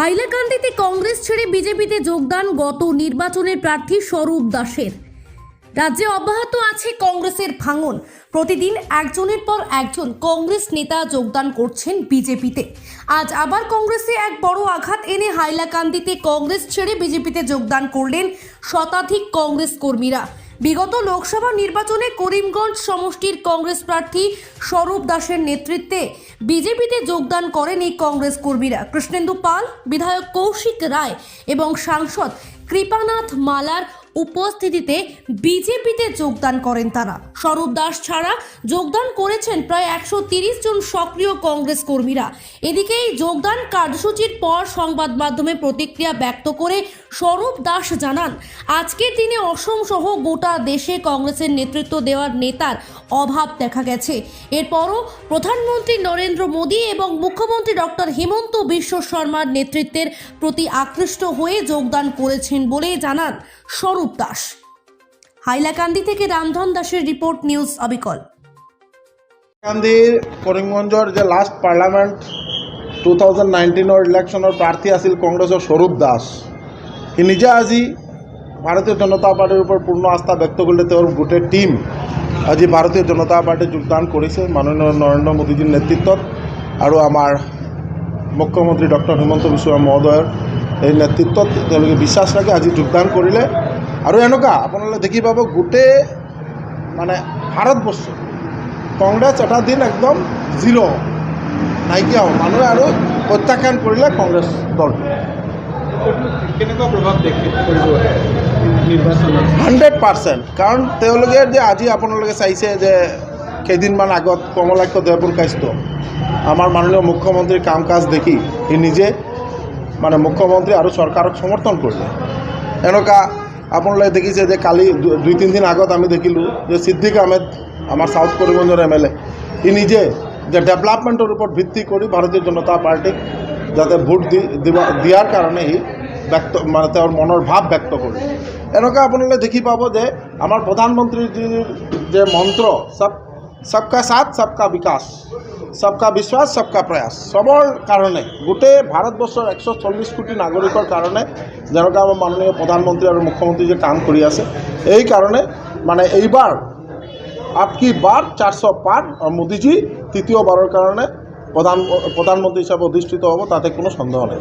হাইলাকান্দিতে কংগ্রেস ছেড়ে বিজেপিতে যোগদান গত নির্বাচনের প্রার্থী স্বরূপ দাসের। রাজ্যে অব্যাহত আছে কংগ্রেসের ভাঙন। প্রতিদিন একজনের পর একজন কংগ্রেস নেতা যোগদান করছেন বিজেপিতে। আজ আবার কংগ্রেসে এক বড় আঘাত এনে হাইলাকান্দিতে কংগ্রেস ছেড়ে বিজেপিতে যোগদান করলেন শতাধিক কংগ্রেস কর্মীরা। বিগত লোকসভা নির্বাচনে করিমগঞ্জ সমষ্টির কংগ্রেস প্রার্থী স্বরূপ দাসের নেতৃত্বে বিজেপিতে যোগদান করেন এই কংগ্রেস কর্মীরা। কৃষ্ণেন্দু পাল, বিধায়ক কৌশিক রায় এবং সাংসদ কৃপানাথ মালার উপস্থিতিতে বিজেপিতে যোগদান করেন তারা। স্বরূপ দাস ছাড়া যোগদান করেছেন প্রায় একশো তিরিশ জন সক্রিয় কংগ্রেস কর্মীরা। এদিকে এই যোগদান কার্যসূচির পর সংবাদ মাধ্যমে প্রতিক্রিয়া ব্যক্ত করে স্বরূপ দাস জানান, আজকের দিনে অসম সহ গোটা দেশে কংগ্রেসের নেতৃত্ব দেওয়ার নেতার অভাব দেখা গেছে। এরপরও প্রধানমন্ত্রী নরেন্দ্র মোদী এবং মুখ্যমন্ত্রী ডক্টর হেমন্ত বিশ্ব শর্মার নেতৃত্বের প্রতি আকৃষ্ট হয়ে যোগদান করেছেন বলে জানান স্বরূপ দাস। হাইলাকান্দি থেকে ৰামধন দাসের রিপোর্ট নিউজ অবিকল। গান্ধীৰ কৰিমগঞ্জৰ যে লাষ্ট পাৰ্লামেণ্ট টু থাউজেণ্ড নাইনটিনৰ ইলেকশ্যনৰ প্ৰাৰ্থী আছিল কংগ্ৰেছৰ স্বৰূপ দাস। সি নিজে আজি ভাৰতীয় জনতা পাৰ্টীৰ ওপৰত পূৰ্ণ আস্থা ব্যক্ত কৰিলে, তেওঁৰ গোটেই টীম আজি ভাৰতীয় জনতা পাৰ্টীত যোগদান কৰিছে মাননীয় নৰেন্দ্ৰ মোদীজীৰ নেতৃত্বত আৰু আমাৰ মুখ্যমন্ত্ৰী ডক্টৰ হিমন্ত বিশ্ব মহোদয়ৰ এই নেতৃত্বত তেওঁলোকে বিশ্বাস ৰাখি আজি যোগদান কৰিলে। আৰু এনেকুৱা আপোনালোকে দেখি পাব গোটেই মানে ভাৰতবৰ্ষ কংগ্ৰেছ এটা দিন একদম জিৰ' নাইকিয়া হ'ল। মানুহে আৰু প্ৰত্যাখ্যান কৰিলে কংগ্ৰেছ দলটো কেনেকুৱা প্ৰভাৱ দেখি হাণ্ড্ৰেড পাৰ্চেণ্ট। কাৰণ তেওঁলোকে যে আজি আপোনালোকে চাইছে যে কেইদিনমান আগত কমলাক্ষ দেৱপ্ৰকাশিত আমাৰ মাননীয় মুখ্যমন্ত্ৰীৰ কাম কাজ দেখি সি নিজে মানে মুখ্যমন্ত্ৰী আৰু চৰকাৰক সমৰ্থন কৰিলে। এনেকুৱা আপোনালোকে দেখিছে যে কালি দুই তিনিদিন আগত আমি দেখিলোঁ যে সিদ্দিক আহমেদ, আমাৰ চাউথ কৰিমগঞ্জৰ এম এল এ ই নিজে যে ডেভেলপমেণ্টৰ ওপৰত ভিত্তি কৰি ভাৰতীয় জনতা পাৰ্টীক যাতে ভোট দি, দিব, দিয়াৰ কাৰণে সি ব্যক্ত মানে তেওঁৰ মনৰ ভাৱ ব্যক্ত কৰিলে এনেকুৱা আপোনালোকে দেখি পাব যে আমাৰ প্ৰধানমন্ত্ৰীৰ যি যে মন্ত্ৰ চব সবকা সাথ সবকা বিকাশ সবকা বিশ্বাস সবকা প্ৰয়াস চবৰ কাৰণে গোটেই ভাৰতবৰ্ষৰ একশ চল্লিছ কোটি নাগৰিকৰ কাৰণে যেনেকুৱা আমাৰ মাননীয় প্ৰধানমন্ত্ৰী আৰু মুখ্যমন্ত্ৰী যে কাম কৰি আছে, এই কাৰণে মানে এইবাৰ, আপকি বাৰ চাৰশ পাৰ মোদীজী তৃতীয়বাৰৰ কাৰণে প্ৰধান, প্ৰধানমন্ত্ৰী হিচাপে অধিষ্ঠিত হ'ব, তাতে কোনো সন্দেহ নাই।